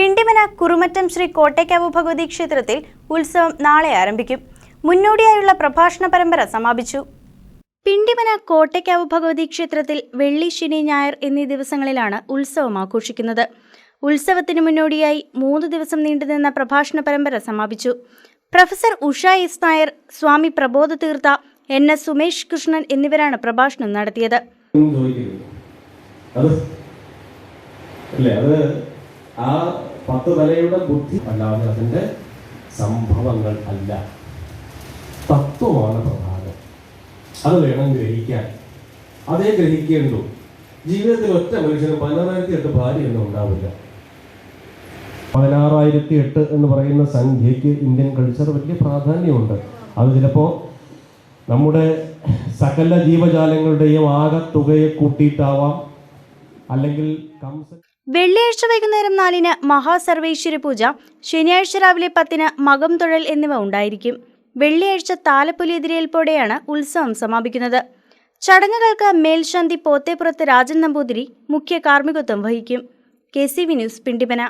പിണ്ടിമന കുറുമറ്റം ശ്രീ കോട്ടയ്ക്കാവ് ഭഗവതി ക്ഷേത്രത്തിൽ ഉത്സവം നാളെ ആരംഭിക്കും. മുന്നോടിയായുള്ള പ്രഭാഷണ പരമ്പര സമാപിച്ചു. പിണ്ടിമന കോട്ടയ്ക്കാവ് ഭഗവതി ക്ഷേത്രത്തിൽ വെള്ളി ശനി ഞായർ എന്നീ ദിവസങ്ങളിലാണ് ഉത്സവം ആഘോഷിക്കുന്നത്. ഉത്സവത്തിന് മുന്നോടിയായി മൂന്ന് ദിവസം നീണ്ടുനിന്ന പ്രഭാഷണ പരമ്പര സമാപിച്ചു. Professor Usha S Nair Swami Prabodha Theertha N S Sumesh Krishnan എന്നിവരാണ് പ്രഭാഷണം നടത്തിയത്. അത് ആ പത്ത് തലയുടെ ബുദ്ധി അല്ലാതെ അതിന്റെ സംഭവങ്ങൾ അല്ല. തത്വമാണ് പ്രധാനം അത് വേണം ഗ്രഹിക്കാൻ. അതേ ഗ്രഹിക്കേണ്ടു. ജീവിതത്തിൽ ഒറ്റ മനുഷ്യന് പതിനാറായിരത്തി എട്ട് ഭാര്യയൊന്നും ഉണ്ടാവില്ല. പതിനാറായിരത്തി എട്ട് എന്ന് പറയുന്ന സംഖ്യയ്ക്ക് ഇന്ത്യൻ കൾച്ചർ വലിയ പ്രാധാന്യമുണ്ട്. അത് ചിലപ്പോൾ നമ്മുടെ സകല ജീവജാലങ്ങളുടെയും ആകത്തുകയെ കൂട്ടിയിട്ടാവാം. അല്ലെങ്കിൽ കംസൻ വെള്ളിയാഴ്ച വൈകുന്നേരം നാലിന് മഹാസർവേശ്വര പൂജ ശനിയാഴ്ച രാവിലെ പത്തിന് മകം തൊഴൽ എന്നിവ ഉണ്ടായിരിക്കും. വെള്ളിയാഴ്ച താലപ്പൊലി എതിരേൽപ്പോടെയാണ് ഉത്സവം സമാപിക്കുന്നത്. ചടങ്ങുകൾക്ക് മേൽശാന്തി പോത്തേപ്പുറത്ത് രാജൻ നമ്പൂതിരി മുഖ്യ കാർമ്മികത്വം വഹിക്കും. K C V news Pindimana